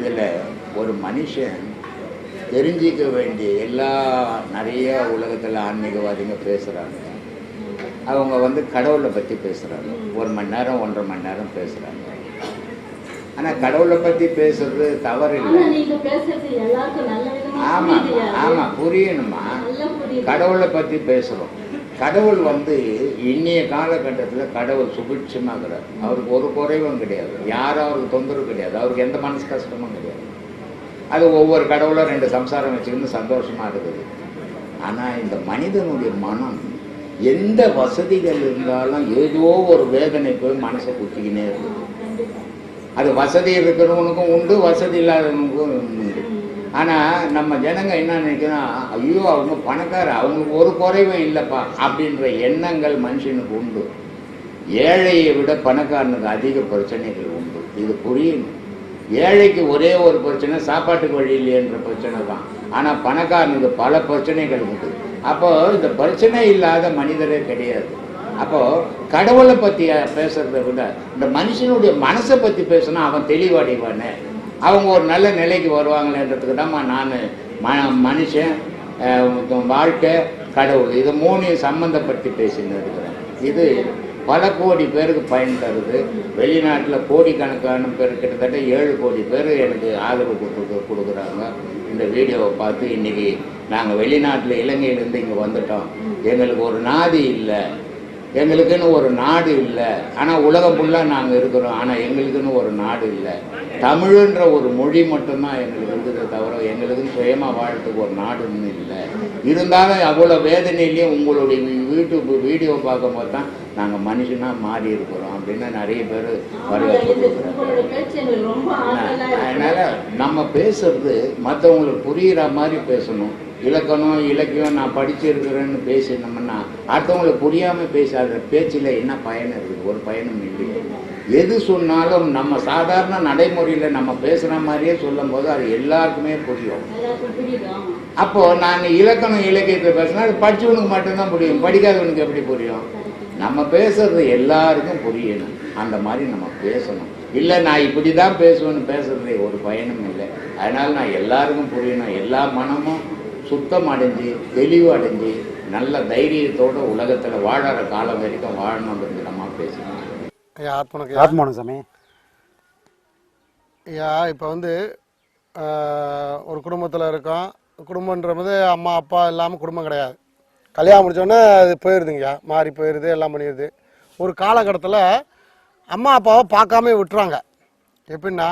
இதில் ஒரு மனுஷன் தெரிஞ்சிக்க வேண்டிய எல்லா நிறைய உலகத்தில் ஆன்மீகவாதிங்க பேசுகிறாங்க அவங்க வந்து கடவுளை பற்றி பேசுகிறாங்க ஒரு மணி நேரம் ஒன்றரை மணி நேரம் பேசுகிறாங்க ஆனால் கடவுளை பற்றி பேசுறது தவறு இல்லை ஆமாம். ஆமாம் புரியணுமா. கடவுளை பற்றி பேசுகிறோம் கடவுள் வந்து இன்னைய காலகட்டத்தில் கடவுள் சுபிட்சமாகிறார். அவருக்கு ஒரு குறைவும் கிடையாது. யாரும் அவருக்கு தொந்தரவு கிடையாது. அவருக்கு எந்த மனசு கஷ்டமும் கிடையாது. அது ஒவ்வொரு கடவுளும் ரெண்டு சம்சாரம் வச்சுக்கின்னு சந்தோஷமா இருக்குது. ஆனால் இந்த மனிதனுடைய மனம் எந்த வசதிகள் இருந்தாலும் ஏதோ ஒரு வேதனை போய் மனசை குத்திக்கினே இருக்குது. அது வசதி இருக்கிறவனுக்கும் உண்டு வசதி இல்லாதவனுக்கும் உண்டு. ஆனால் நம்ம ஜனங்க என்ன நினைக்கிறோம் ஐயோ அவங்க பணக்கார அவங்களுக்கு ஒரு குறைவும் இல்லைப்பா அப்படின்ற எண்ணங்கள் மனுஷனுக்கு உண்டு. ஏழையை விட பணக்காரனுக்கு அதிக பிரச்சனைகள் உண்டு. இது புரியணும். ஏழைக்கு ஒரே ஒரு பிரச்சனை சாப்பாட்டுக்கு வழி இல்லையன்ற பிரச்சனை தான். ஆனால் பணக்காரனுக்கு பல பிரச்சனைகள் உண்டு. அப்போ இந்த பிரச்சனை இல்லாத மனிதரே கிடையாது. அப்போ கடவுளை பற்றி பேசுகிறத விட இந்த மனுஷனுடைய மனசை பற்றி பேசினா அவன் தெளிவடைவானே. அவங்க ஒரு நல்ல நிலைக்கு வருவாங்களேன்றதுக்கு தான் நான் ம மனுஷன் வாழ்க்கை கடவுள். இது மூணையும் சம்மந்தப்படுத்தி பேசின்னு இருக்கிறேன் இது பல கோடி பேருக்கு பயன் தருது. வெளிநாட்டில் கோடிக்கணக்கான பேர் கிட்டத்தட்ட ஏழு கோடி பேர் எனக்கு ஆதரவு கொடுத்து கொடுக்குறாங்க. இந்த வீடியோவை பார்த்து இன்னைக்கு நாங்கள் வெளிநாட்டில் இலங்கையிலேருந்து இங்கே வந்துட்டோம். எங்களுக்கு ஒரு நாதி இல்லை. எங்களுக்குன்னு ஒரு நாடு இல்லை. ஆனால் உலகம் ஃபுல்லாக நாங்கள் இருக்கிறோம். ஆனால் எங்களுக்குன்னு ஒரு நாடு இல்லை. தமிழுன்ற ஒரு மொழி மட்டும்தான் எங்களுக்கு இருக்குதே தவிர எங்களுக்குன்னு சுயமாக வாழறதுக்கு ஒரு நாடுன்னு இல்லை. இருந்தாலும் அவ்வளோ வேதனையிலையும் உங்களுடைய யூடியூப் வீடியோ பார்க்கும்போது தான் நாங்கள் மனுஷனாக மாறி இருக்கிறோம் அப்படின்னு நிறைய பேர். அதனால நம்ம பேசுறது மற்றவங்களுக்கு புரியுற மாதிரி பேசணும். இலக்கணம் இலக்கியம் நான் படிச்சிருக்கிறேன்னு பேசினோம்னா அடுத்தவங்களுக்கு புரியாமல் பேசாத பேச்சில் என்ன பயன் இருக்குது ஒரு பயனும் இல்லை. எது சொன்னாலும் நம்ம சாதாரண நடைமுறையில் நம்ம பேசுகிற மாதிரியே சொல்லும் போது அது எல்லாருக்குமே புரியும். அப்போது அப்போ நான் இலக்கணம் இலக்கியத்தை பேசினா அது படிச்சவனுக்கு மட்டும்தான் புரியும். படிக்காதவனுக்கு எப்படி புரியும்? நம்ம பேசுறது எல்லாருக்கும் புரியணும். அந்த மாதிரி நம்ம பேசணும். இல்லை நான் இப்படி தான் பேசுவேன்னு பேசுறது ஒரு பயனும் இல்லை. அதனால் நான் எல்லாருக்கும் புரியணும். எல்லா மனமும் சுத்தம் அடைஞ்சு தெளிவு அடைஞ்சு நல்ல தைரியத்தோட உலகத்தில் வாழற காலம் வரைக்கும் வாழணுன்றது விதமாக பேசணும் ஐயா ஆத்மனுக்கு ஆத்மானம் சாமி. ஐயா இப்போ வந்து ஒரு குடும்பத்தில் இருக்கோம். குடும்பன்றது அம்மா அப்பா இல்லாமல் குடும்பம் கிடையாது. கல்யாணம் முடிச்சோடனே அது போயிடுதுங்கய்யா மாறி போயிடுது எல்லாம் பண்ணிடுது ஒரு காலகட்டத்தில் அம்மா அப்பாவை பார்க்காம விட்டுறாங்க. எப்படின்னா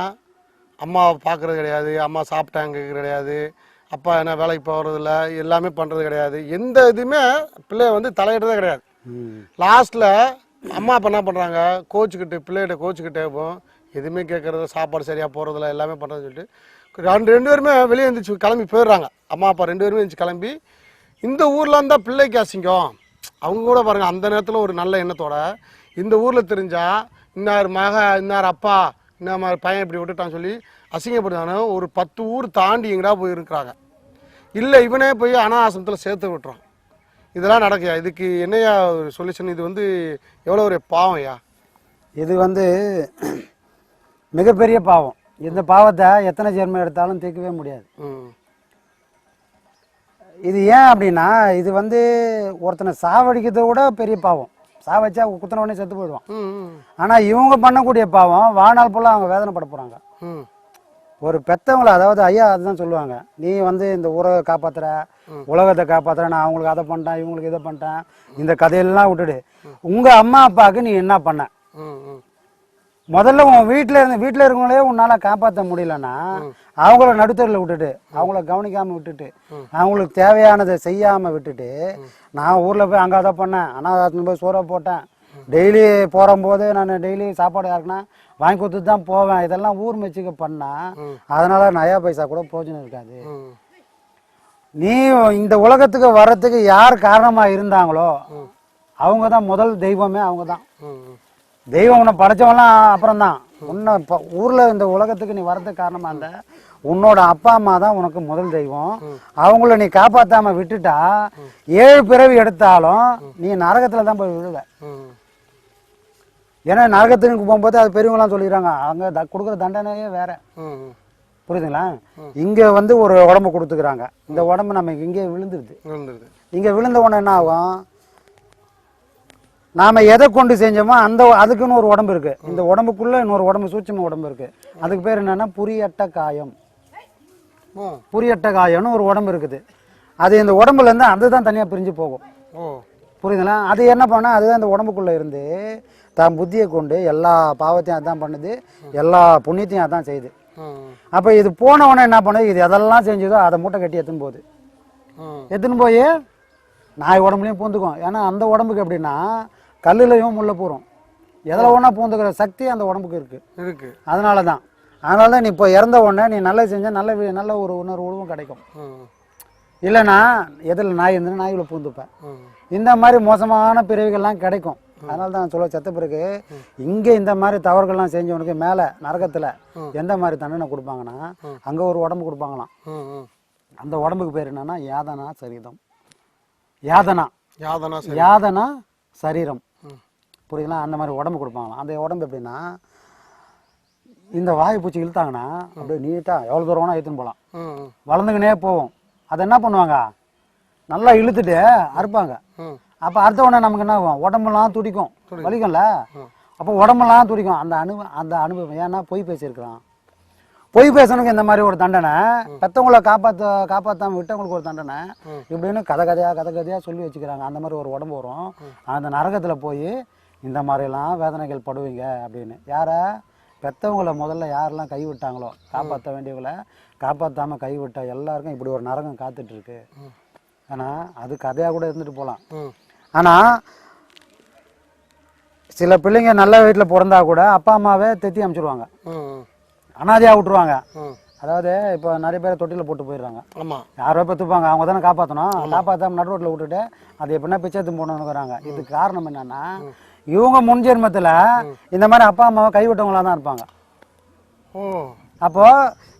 அம்மாவை பார்க்குறது கிடையாது அம்மா சாப்பிட்டாங்க கிடையாது அப்பா என்ன வேலைக்கு போகிறதில்ல எல்லாமே பண்ணுறது கிடையாது. எந்த இதுவுமே பிள்ளைய வந்து தலையிடுறதே கிடையாது. லாஸ்ட்டில் அம்மா அப்பா என்ன பண்ணுறாங்க கோச்சுக்கிட்டு பிள்ளைகிட்ட கோச்சுக்கிட்டே போகும் எதுவுமே கேட்குறது சாப்பாடு சரியாக போகிறதில்ல எல்லாமே பண்ணுறதுன்னு சொல்லிட்டு. ரெண்டு ரெண்டு பேருமே வெளியே எழுந்திரிச்சு கிளம்பி போயிடுறாங்க. அம்மா அப்பா ரெண்டு பேருமே எழுந்திரிச்சு கிளம்பி இந்த ஊரில் இருந்தால் பிள்ளைக்கு அசிங்கம். அவங்க கூட பாருங்கள் அந்த நேரத்தில் ஒரு நல்ல எண்ணத்தோட இந்த ஊரில் தெரிஞ்சால் இன்னார் மக இன்னார் அப்பா மாதிரி பையன் இப்படி விட்டுட்டான்னு சொல்லி அசிங்கப்படுத்தாங்க ஒரு பத்து ஊர் தாண்டி எங்கடா போய் இருக்கிறாங்க. இல்லை இவனே போய் அனாசிரமத்தில் சேர்த்து விட்டுறான். இதெல்லாம் நடக்குயா? இதுக்கு என்னையா ஒரு சொல்யூஷன் இது வந்து எவ்வளோ ஒரு பாவம்யா இது வந்து மிகப்பெரிய பாவம். இந்த பாவத்தை எத்தனை ஜென்மம் எடுத்தாலும் தீர்க்கவே முடியாது. இது ஏன் அப்படின்னா இது வந்து ஒருத்தனை சாவடிக்கிறத விட பெரிய பாவம். சாவச்சா குத்தின உடனே செத்து போயிடுவான். ஆனால் இவங்க பண்ணக்கூடிய பாவம் வாழ்நாள் ஃபுல்லாக அவங்க வேதனைப்பட போகிறாங்க ஒரு பெத்தவங்கள அதாவது ஐயா அதுதான் சொல்லுவாங்க. நீ வந்து இந்த ஊரை காப்பாத்துற உலகத்தை காப்பாத்துற நான் அவங்களுக்கு அதை பண்ணிட்டேன் இவங்களுக்கு இதை பண்ணிட்டேன் இந்த கதையெல்லாம் விட்டுடு. உங்க அம்மா அப்பாவுக்கு நீ என்ன பண்ண? முதல்ல உன் வீட்டில் இருந்து வீட்டில் இருக்கவங்களே உன்னால காப்பாற்ற முடியலன்னா அவங்கள நடுத்தரில் விட்டுட்டு அவங்கள கவனிக்காம விட்டுட்டு அவங்களுக்கு தேவையானதை செய்யாம விட்டுட்டு நான் ஊர்ல போய் அங்கே அதை பண்ணேன் அனாதாரத்தில் போய் சோற போட்டேன் டெய்லி போகும்போது நான் டெய்லி சாப்பாடு யாருக்குன்னா வாங்கி கொடுத்துட்டு தான் போவேன். இதெல்லாம் ஊர் மெச்சுக்க பண்ணா அதனால நயா பைசா கூட பிரயோஜனம் இருக்காது. நீ இந்த உலகத்துக்கு வர்றதுக்கு யார் காரணமா இருந்தாங்களோ அவங்க தான் முதல் தெய்வமே அவங்க தான். தெய்வம் உன்னை படைச்சவன்லாம் அப்புறம் தான் உன்னை இப்போ ஊரில் இந்த உலகத்துக்கு நீ வரதுக்கு காரணமாக இருந்த உன்னோட அப்பா அம்மா தான் உனக்கு முதல் தெய்வம். அவங்கள நீ காப்பாத்தாம விட்டுட்டா ஏழு பிறவி எடுத்தாலும் நீ நரகத்துல தான் போய் விழுவ. ஏன்னா நரகத்துக்கு போகும்போது அது பெரியவங்களாம் சொல்லிடுறாங்க அவங்க த கொடுக்குற தண்டனையே வேற. புரியுதுங்களா? இங்க வந்து ஒரு உடம்பு கொடுத்துக்கிறாங்க. இந்த உடம்பு நம்ம இங்கே விழுந்துருது. இங்க விழுந்த உடனே என்ன ஆகும்? நாம எதை கொண்டு செஞ்சோமோ அந்த அதுக்குன்னு ஒரு உடம்பு இருக்கு. இந்த உடம்புக்குள்ள இன்னொரு உடம்பு சூட்சும உடம்பு இருக்கு. அதுக்கு பேர் என்னன்னா புரியட்ட காயம். புரியட்ட காயம்னு ஒரு உடம்பு இருக்குது. அது இந்த உடம்புல இருந்து அதுதான் தனியா பிரிஞ்சு போகும். புரியுதுங்களா? அது என்ன பண்ணா அதுதான் இந்த உடம்புக்குள்ள இருந்து தான் புத்தியை கொண்டு எல்லா பாவத்தையும் அதான் பண்ணுது எல்லா புண்ணியத்தையும் அதான் செய்யுது அப்போ இது போன உடனே என்ன பண்ணுது? இது எதெல்லாம் செஞ்சதோ அதை மூட்டை கட்டி எடுத்துன்னு போகுது. ம் எடுத்துன்னு போய் நாய் உடம்புலையும் பூந்துக்கும். ஏன்னா அந்த உடம்புக்கு எப்படின்னா கல்லுலையும் முள்ள பூரும். எதில் ஒன்றா பூந்துக்கிற சக்தி அந்த உடம்புக்கு இருக்குது இருக்கு. அதனால தான் அதனால தான் நீ இப்போ இறந்த உடனே நீ நல்லது செஞ்சால் நல்ல நல்ல ஒரு உணர்வும் கிடைக்கும். இல்லைன்னா எதில் நாய் இருந்துன்னா நாய்களை பூந்துப்பேன். இந்த மாதிரி மோசமான பிறவிகள்லாம் கிடைக்கும். அதனால தான் சொல்ல செத்த பிறகு இங்கே இந்த மாதிரி தவறுகள்லாம் செஞ்சவனுக்கு மேலே நரகத்தில் எந்த மாதிரி தண்டனை கொடுப்பாங்கன்னா அங்கே ஒரு உடம்பு கொடுப்பாங்களாம். அந்த உடம்புக்கு பேர் என்னன்னா யாதனா சரீரம். யாதனா. யாதனா யாதனா சரீரம். புரியுதுங்களா? அந்த மாதிரி உடம்பு கொடுப்பாங்களாம். அந்த உடம்பு எப்படின்னா இந்த வாய் பூச்சி இழுத்தாங்கன்னா அப்படியே நீட்டாக எவ்வளோ தூரம் வேணால் ஏற்றுன்னு போகலாம். வளர்ந்துக்கினே போகும். அதை என்ன பண்ணுவாங்க? நல்லா இழுத்துட்டு அறுப்பாங்க. அப்போ அறுத்த உடனே நமக்கு என்ன ஆகும்? உடம்பெல்லாம் துடிக்கும். வலிக்கும்ல? அப்போ உடம்பெல்லாம் துடிக்கும். அந்த அனு அந்த அனுபவம். ஏன்னா பொய் பேசியிருக்கிறான். பொய் பேசணுக்கு இந்த மாதிரி ஒரு தண்டனை. பெத்தவங்களை காப்பாற்ற காப்பாற்றாம விட்டவங்களுக்கு ஒரு தண்டனை. இப்படின்னு கதை கதையாக கதை கதையாக சொல்லி வச்சுக்கிறாங்க. அந்த மாதிரி ஒரு உடம்பு வரும். அந்த நரகத்தில் போய் இந்த மாதிரிலாம் வேதனைகள் படுவீங்க அப்படின்னு. யாரை? பெத்தவங்கள முதல்ல யாரெல்லாம் கைவிட்டாங்களோ காப்பாற்ற வேண்டியவங்கள காப்பாற்றாமல் கைவிட்ட எல்லாருக்கும் இப்படி ஒரு நரகம் காத்துட்டு இருக்கு. ஆனால் அது கதையாக கூட இருந்துட்டு போகலாம். ஆனால் சில பிள்ளைங்க நல்ல வீட்டில் பிறந்தா கூட அப்பா அம்மாவே தெத்தி அனுப்பிச்சிடுவாங்க ம். அனாதையாக விட்டுருவாங்க. அதாவது இப்போ நிறைய பேர் தொட்டியில் போட்டு போயிடுறாங்க. ஆமாம் யாரோ பெற்றுப்பாங்க அவங்க தானே காப்பாற்றணும் காப்பாற்றாம நடு ரோட்டில் விட்டுட்டு அது எப்படின்னா பிச்சை எடுத்து போகணுங்கிறாங்க. இதுக்கு காரணம் என்னன்னா இவங்க முன் ஜென்மத்தில் இந்த மாதிரி அப்பா அம்மாவை கைவிட்டவங்களா தான் இருப்பாங்க. ஓ. அப்போ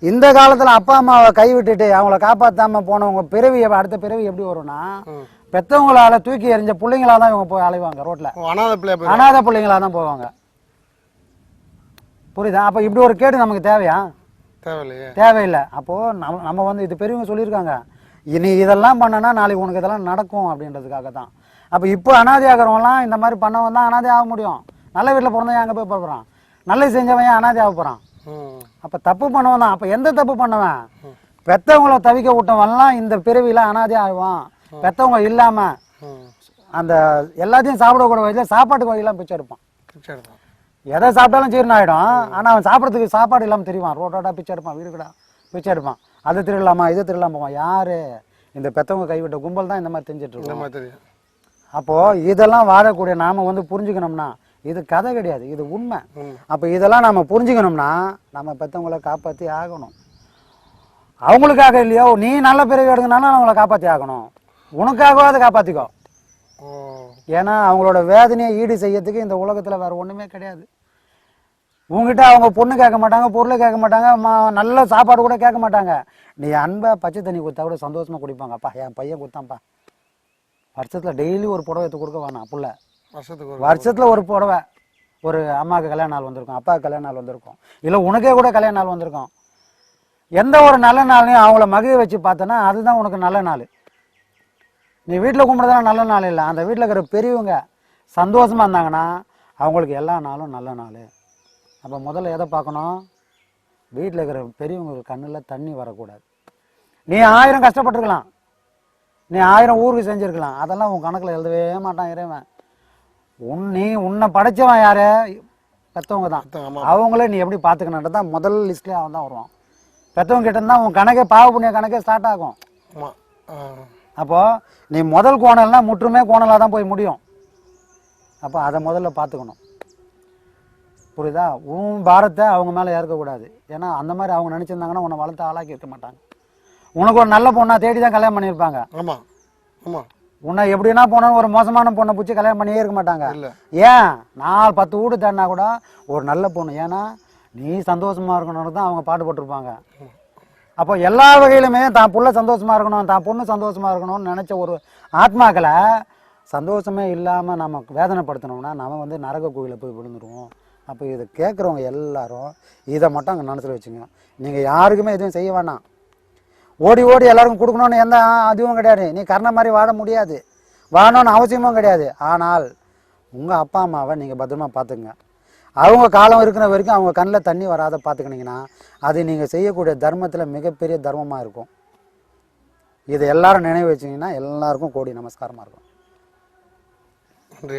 இந்த காலத்துல அப்பா அம்மாவை கைவிட்டுட்டு அவங்கள காப்பாத்தாம போனவங்க பிறவி அடுத்த பிறவி எப்படி வரும்னா பெத்தவங்களால தூக்கி எறிஞ்ச பிள்ளைங்களா தான் இவங்க போய் அலைவாங்க ரோட்ல. அனாதை பிள்ளைங்களா தான் போவாங்க. புரியுதா? அப்ப இப்படி ஒரு கேடு நமக்கு தேவையா? தேவையில்லையே. தேவையில்லை. அப்போ நம்ம நம்ம வந்து இது பெரியவங்க சொல்லியிருக்காங்க. இனி இதெல்லாம் பண்ணனா நாளைக்கு உனக்கு இதெல்லாம் நடக்கும் அப்படின்றதுக்காக தான் அப்போ இப்போ அனாதை ஆகிறவங்களாம் இந்த மாதிரி பண்ணவன் தான் அனாதை ஆக முடியும். நல்ல வீட்டில் பிறந்தவன் அங்கே போய் போகிறான் நல்லது செஞ்சவன் அனாதை ஆக போகிறான் அப்போ தப்பு பண்ணவன் தான். அப்போ எந்த தப்பு பண்ணவன்? பெத்தவங்கள தவிக்க விட்டவன்லாம் இந்த பிறவியில அனாதை ஆகுவான். பெத்தவங்க இல்லாம அந்த எல்லாத்தையும் சாப்பிடக்கூட வயதில் சாப்பாட்டுக்கு வகையெல்லாம் பிச்சை எடுப்பான். பிச்சை எடுத்தான் எதை சாப்பிட்டாலும் ஜீரணம் ஆகிடும் ஆனால் அவன் சாப்பிட்றதுக்கு சாப்பாடு இல்லாமல் தெரியுவான் ரோட்டோட பிச்சை எடுப்பான் வீடு கடா பிச்சை எடுப்பான். அது திருடலாமா இது திருடலாம் போவான். யாரு? இந்த பெத்தவங்க கைவிட்ட கும்பல் தான் இந்த மாதிரி தெரிஞ்சிட்டு இந்த இருக்கோம். மாதிரி தெரியும். அப்போ இதெல்லாம் வாழக்கூடிய நாம வந்து புரிஞ்சுக்கணும்னா இது கதை கிடையாது. இது உண்மை. அப்போ இதெல்லாம் நம்ம புரிஞ்சுக்கணும்னா நம்ம பெத்தவங்களை காப்பாற்றி ஆகணும். அவங்களுக்காக இல்லையோ நீ நல்ல பிறகு எடுக்கணும்னா அவங்கள காப்பாற்றி ஆகணும். உனக்காகவாது காப்பாற்றிக்கோ ஏன்னா அவங்களோட வேதனையை ஈடு செய்யறதுக்கு இந்த உலகத்தில் வேற ஒன்றுமே கிடையாது. உங்ககிட்ட அவங்க பொண்ணு கேட்க மாட்டாங்க பொருளை கேட்க மாட்டாங்க ம- நல்ல சாப்பாடு கூட கேட்க மாட்டாங்க. நீ அன்பை பச்சை தண்ணி கொடுத்தா கூட சந்தோஷமா குடிப்பாங்க. அப்பா என் பையன் கொடுத்தான்ப்பா. வருஷத்தில் டெய்லி ஒரு புடவை எடுத்து கொடுக்க வேணாம் புள்ள. வருஷத்துக்கு வருஷத்தில் ஒரு புடவை. ஒரு அம்மாவுக்கு கல்யாண நாள் வந்திருக்கும் அப்பாவுக்கு கல்யாண நாள் வந்திருக்கும். இல்லை உனக்கே கூட கல்யாண நாள் வந்திருக்கும். எந்த ஒரு நல்ல நாளையும் அவங்கள மகிழ வச்சு பார்த்தனா அதுதான் உனக்கு நல்ல நாள். நீ வீட்டில் கும்பிட்றதுலாம் நல்ல நாள் இல்லை. அந்த வீட்டில் இருக்கிற பெரியவங்க சந்தோஷமா இருந்தாங்கன்னா அவங்களுக்கு எல்லா நாளும் நல்ல நாள். அப்போ முதல்ல எதை பார்க்கணும்? வீட்டில் இருக்கிற பெரியவங்க கண்ணில் தண்ணி வரக்கூடாது. நீ ஆயிரம் கஷ்டப்பட்டிருக்கலாம். நீ ஆயிரம் ஊருக்கு செஞ்சிருக்கலாம். அதெல்லாம் உன் கணக்கில் எழுதவே மாட்டான் இறைவன். உன் நீ உன்னை படைச்சவன் யாரு? பெத்தவங்க தான். அவங்கள நீ எப்படி பார்த்துக்கணுன்றது தான் முதல் லிஸ்ட்லேயே அவன் தான் வருவான். பெத்தவங்க கிட்ட இருந்தா உன் கணக்கே பாவ புண்ணிய கணக்கே ஸ்டார்ட் ஆகும். ஆமாம் ஆ அப்போ நீ முதல் கோணல்னா முற்றுமே கோணலாக தான் போய் முடியும். அப்போ அதை முதல்ல பார்த்துக்கணும் புரியுதா? உன் பாரத்தை அவங்க மேலே இறக்கக்கூடாது ஏன்னா அந்த மாதிரி அவங்க நினச்சிருந்தாங்கன்னா உன்னை வளர்த்து ஆளாக்கி இருக்க மாட்டாங்க. உனக்கு ஒரு நல்ல பொண்ணா தேடி தான் கல்யாணம் பண்ணியிருப்பாங்க. ஆமாம் ஆமாம் உன்னை எப்படின்னா போனாலும் ஒரு மோசமான பொண்ணை பிடிச்சி கல்யாணம் பண்ணியே இருக்க மாட்டாங்க. ஏன்? நாலு பத்து வீடு தேடினா கூட ஒரு நல்ல பொண்ணு. ஏன்னா நீ சந்தோஷமா இருக்கணும்னு தான் அவங்க பாடுபட்டிருப்பாங்க. அப்போ எல்லா வகையிலுமே தான் புள்ள சந்தோஷமா இருக்கணும் தான் பொண்ணு சந்தோஷமா இருக்கணும்னு நினைச்ச ஒரு ஆத்மாக்களை சந்தோஷமே இல்லாமல் நம்ம வேதனைப்படுத்தினோம்னா நம்ம வந்து நரக கோயிலில் போய் விழுந்துருவோம். அப்போ இதை கேட்குறவங்க எல்லாரும் இதை மட்டும் அங்கே மனசில் வச்சுங்க. நீங்கள் யாருக்குமே எதுவும் செய்ய வேணாம். ஓடி ஓடி எல்லாருக்கும் கொடுக்கணும்னு எந்த அதுவும் கிடையாது. நீ கர்ண மாதிரி வாழ முடியாது. வாழணும்னு அவசியமும் கிடையாது. ஆனால் உங்கள் அப்பா அம்மாவை நீங்கள் பத்திரமா பார்த்துங்க அவங்க காலம் இருக்கிற வரைக்கும் அவங்க கண்ணில் தண்ணி வராத பார்த்துக்கினீங்கன்னா அது நீங்கள் செய்யக்கூடிய தர்மத்தில் மிகப்பெரிய தர்மமாக இருக்கும். இதை எல்லாரும் நினைவு வச்சிங்கன்னா எல்லாருக்கும் கோடி நமஸ்காரமாக இருக்கும். நன்றி